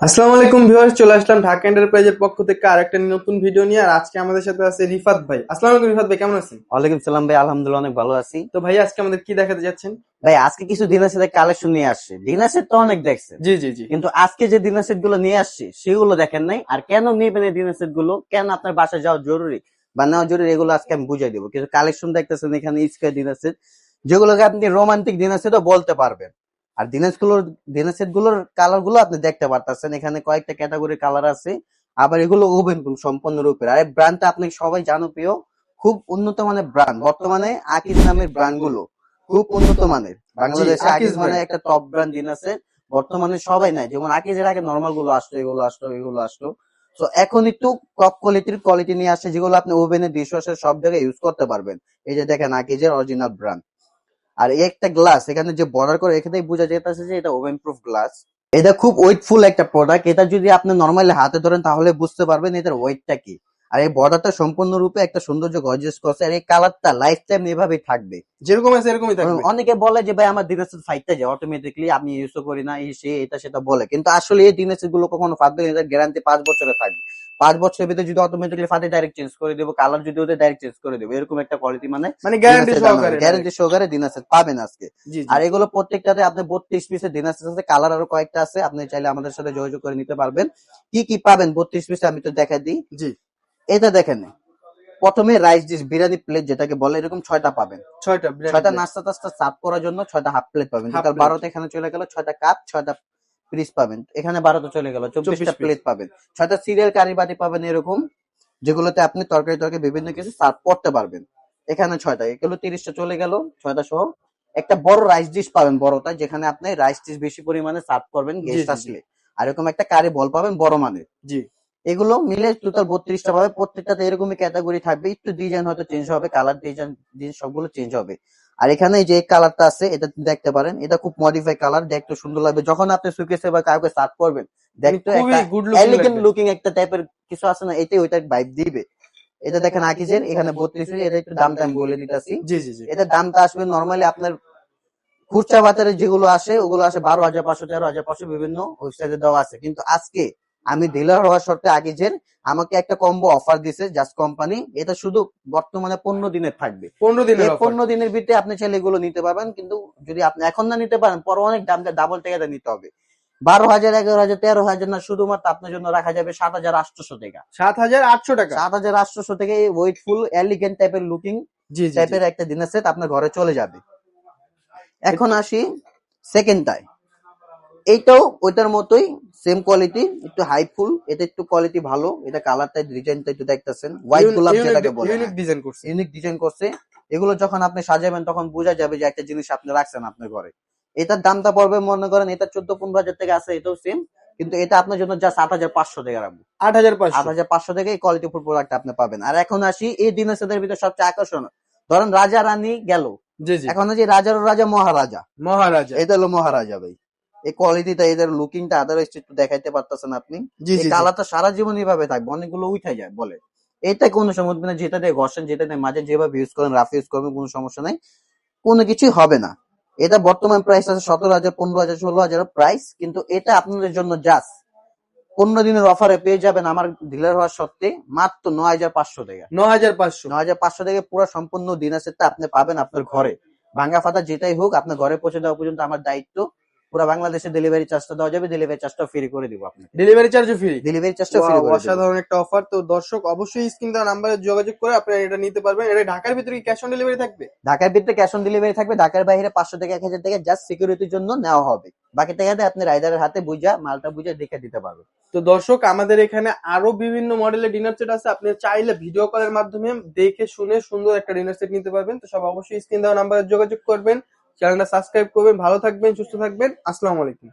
আসসালামু আলাইকুম ভিউয়ার্স চলে আসলাম ঢাকা এন্টারপ্রাইজের পক্ষ থেকে আরেকটা নতুন ভিডিও নিয়ে আর আজকে আমাদের সাথে আছে রিফাত ভাই। আসসালামু আলাইকুম রিফাত ভাই কেমন আছেন? ওয়ালাইকুম সালাম ভাই আলহামদুলিল্লাহ অনেক ভালো আছি। তো ভাই আজকে আমাদের কি দেখাতে যাচ্ছেন? ভাই আজকে কিছু দিনের সাথে কালেকশন নিয়ে আসছে। দিনের সেট তো অনেক দেখছেন। জি জি জি। কিন্তু আজকে যে দিনের সেটগুলো নিয়ে আসছে সেগুলো দেখেন নাই। আর কেন নেবেন এই দিনের সেটগুলো? কেন আপনার বাসায় যাওয়া জরুরি? বা নেওয়া জরুরি এগুলো আজকে আমি বুঝাই দেবো। কিছু কালেকশন দেখতেছেন এখানে স্কোয়ার দিনের সেট যেগুলোকে আপনি রোমান্টিক দিনের সেটও বলতে পারবেন। আর দিনেরগুলোর দিনেরগুলোর কালারগুলো আপনি দেখতে পারতেছেন। এখানে কয়েকটা ক্যাটাগরি কালার আছে। আবার এগুলো ওভেন সম্পূর্ণ রূপের আর এই ব্র্যান্ডটা আপনি সবাই জানো প্রিয় খুব উন্নত মানের ব্র্যান্ড বর্তমানে আকিজ নামের ব্র্যান্ডগুলো খুব উন্নত মানের। বাংলাদেশে আকিজ মানে একটা টপ ব্র্যান্ড দিন আছে বর্তমানে সবাই নাই। যেমন আকিজের আগে নর্মালগুলো আসতো এগুলো আসতো এগুলো আসতো। তো এখন একটু টপ কোয়ালিটির কোয়ালিটি নিয়ে আসছে যেগুলো আপনি ওভেনে ডিশওয়াশার সব জায়গায় ইউজ করতে পারবেন। এই যে দেখেন আকিজের অরিজিনাল ব্র্যান্ড আর এই একটা গ্লাস এখানে যে বর্ডার করে এখানেই বোঝা যেতেছে যে এটা ওভেন প্রুফ গ্লাস এটা খুব ওয়েটফুল একটা প্রোডাক্ট এটা যদি আপনি নর্মালি হাতে ধরেন তাহলে বুঝতে পারবেন এটার ওয়েটটা কি। আর এই বর্ডারটা সম্পূর্ণরূপে একটা সৌন্দর্য গর্জিয়াস করছে আর এই কালারটা লাইফ টাইম এভাবেই থাকবে। যেরকম আছে এরকমই থাকবে। অনেকে বলে যে ভাই আমার দিনাসের ফাইটটা যায় অটোমেটিকলি আমি ইউজ করি না এই সে এটা সেটা বলে। কিন্তু আসলে এই দিনাসেরগুলো কখনো ফাটবে না এটার গ্যারান্টি পাঁচ বছরে থাকবে। পাঁচ বছরের ভিতরে যদি অটোমেটিকলি ফাটে ডাইরেক্ট চেঞ্জ করে দেবো কালার যদি ওদের ডাইরেক্ট চেঞ্জ করে দেবো এরকম একটা কোয়ালিটি মানে মানে গ্যারান্টি সহকারে গ্যারান্টি সহকারে দিনাসের পাবেন আজকে। আর এগুলো প্রত্যেকটাতে আপনি বত্রিশ পিসের দিনাসের আছে কালার আরও কয়েকটা আছে আপনি চাইলে আমাদের সাথে যোগাযোগ করে নিতে পারবেন। কি কি পাবেন বত্রিশ পিসে আমি তো দেখা দিই। জি। এটা দেখেন প্রথমে রাইস ডিশ বিরিয়ানি প্লেট যেটাকে বলে এরকম ছয়টা পাবেন। ছয়টা ছয়টা নাস্তা টাস্তা সার্ভ করার জন্য ছয়টা হাফ প্লেট পাবেন। বারোতে এখানে চলে গেল ছয়টা কাপ ছয়টা পিস পাবেন। এখানে বারোতে চলে গেল চব্বিশটা প্লেট পাবেন। ছয়টা সিরিয়াল কারি বাটি পাবেন এরকম যেগুলোতে আপনি তরকারি তরকারি বিভিন্ন কিছু সার্ভ করতে পারবেন। এখানে ছয়টা এগুলো তিরিশটা চলে গেল ছয়টা সহ। একটা বড় রাইস ডিশ পাবেন বড়টা যেখানে আপনি রাইস ডিশ বেশি পরিমাণে সার্ভ করবেন গেস্ট আসলে। আর এরকম একটা কারি বল পাবেন বড় মানের। জি। এগুলো মিলে টোটাল বত্রিশটা পাবে প্রত্যেকটাতে এরকমই ক্যাটাগরি থাকবে একটু ডিজাইন হয়তো চেঞ্জ হবে কালার ডিজাইন ডিজাইন সবগুলো চেঞ্জ হবে। আর এখানে যে কালারটা আছে এটা দেখতে পারেন। এটা খুব মডিফাই কালার দেখতে সুন্দর লাগবে। যখন আপনি সুকেসে বা কাউকে সার্ভ করবেন দেখতে একটা এলিগেন্ট লুকিং একটা টাইপের কিছু আছে না এটাই ওইটার ভাইব দিবে। এটা দেখেন আকিজের এখানে বত্রিশ এটা একটু দামটা আমি বলে দিতেছি। জি জি জি। এটার দামটা আসবে নরমালি আপনার খুচরা বাজারে যেগুলো আসে ওগুলো আসে বারো হাজার পাঁচশো তেরো হাজার পাঁচশো বিভিন্ন ওয়েবসাইটে দেওয়া আছে। কিন্তু আজকে আমি ডিলার হওয়ার শর্তে আগে যে আমাকে একটা কম্বো অফার দিছে জাস্ট কোম্পানি এটা শুধু বর্তমানে পনেরো দিনের থাকবে। পনেরো দিনের পনেরো দিনের ভিতরে আপনি চাইলে এগুলো নিতে পারবেন কিন্তু যদি আপনি এখন না নিতে পারেন পরে অনেক দাম ডাবল টাকাটা নিতে হবে। বারো হাজার এগারো হাজার তেরো হাজার না শুধুমাত্র আপনার জন্য রাখা যাবে সাত হাজার আটশোশো টাকা। সাত হাজার আটশো টাকা। সাত হাজার আটশোশো থেকে ওয়েটফুল এলিগেন্ট টাইপের লুকিং টাইপের একটা ডিনার সেট আপনার ঘরে চলে যাবে। এখন আসি সেকেন্ড সেকেন্ডটায় এইটাও ওইটার মতোই সেম কোয়ালিটি একটু হাইফুল এটা একটু কোয়ালিটি ভালো এটা কালারটা ডিজাইনটা একটু দেখতেছেন। হোয়াইট গোলাপ যেটাকে বলে ইউনিক ডিজাইন করছে। ইউনিক ডিজাইন করছে। এগুলো যখন আপনি সাজাবেন তখন বোঝা যাবে যে একটা জিনিস আপনি রাখছেন আপনার ঘরে। এটার দামটা পড়বে মনে করেন এটা চোদ্দ পনেরো হাজার টাকা আছে এটাও সেম কিন্তু এটা আপনার জন্য যা সাত হাজার পাঁচশো টাকা রাখব। আট হাজার আট হাজার পাঁচশো থেকে কোয়ালিটি ফুল প্রোডাক্ট আপনি পাবেন। আর এখন আসি এই দিনের ভিতরে সবচেয়ে আকর্ষণ। ধরেন রাজা রানী গেল। জি জি। এখন যে রাজার রাজা মহারাজা। মহারাজা। এটা হলো মহারাজা ভাই। এই কোয়ালিটিটা এদের লুকিংটা আদারওয়াইজ একটু দেখাইতে পারতেছেন আপনি। কালারটা সারা জীবন এইভাবে থাকবে অনেকগুলো উঠে যায় বলে। এটা কোনো সমস্যা না যেটা দিয়ে ঘষেন যেটা দিয়ে মাঝে যেভাবে ইউজ করেন রাফ ইউজ করবেন কোনো সমস্যা নাই। কোনো কিছুই হবে না। এটা বর্তমান প্রাইস আছে সতেরো হাজার পনেরো হাজার ষোলো হাজার প্রাইস কিন্তু এটা আপনাদের জন্য জাস্ট পনেরো দিনের অফারে পেয়ে যাবেন আমার ডিলার হওয়ার সত্ত্বে মাত্র নয় হাজার পাঁচশো টাকা। ন হাজার পাঁচশো। নয় হাজার পাঁচশো থেকে পুরো সম্পূর্ণ ডিনার সেটটা আপনি পাবেন আপনার ঘরে। ভাঙ্গা ফাটা যেটাই হোক আপনার ঘরে পৌঁছে দেওয়া পর্যন্ত আমার দায়িত্ব। পুরো বাংলাদেশে ডেলিভারি চার্জটা দেওয়া যাবে ডেলিভারি চার্জটা ফ্রি করে দিব আপনাকে। ডেলিভারি চার্জও ফ্রি ডেলিভারি চার্জটা ফ্রি করে অসাধারণ একটা অফার তো দর্শক অবশ্যই স্ক্রিন দেওয়া নাম্বারে যোগাযোগ করে আপনারা এটা নিতে পারবেন। এটা ঢাকার ভিতরে কি ক্যাশ অন ডেলিভারি থাকবে? ঢাকার ভিতরে ক্যাশ অন ডেলিভারি থাকবে। ঢাকার বাইরে পাঁচশো থেকে এক হাজার টাকা জাস্ট সিকিউরিটির জন্য নেওয়া হবে। বাকি টাকাটা আপনি রাইডারের হাতে বুঝা মালটা বুঝে দেখে দিতে পারবেন। তো দর্শক আমাদের এখানে আরও বিভিন্ন মডেলের ডিনার সেট আছে। আপনি চাইলে ভিডিও কলের মাধ্যমে দেখে শুনে সুন্দর একটা ডিনার সেট নিতে পারবেন। তো সব অবশ্যই স্ক্রিন দেওয়া নাম্বারে যোগাযোগ করবেন। চ্যানেলটা সাবস্ক্রাইব করবেন ভালো থাকবেন সুস্থ থাকবেন। আসসালামু আলাইকুম।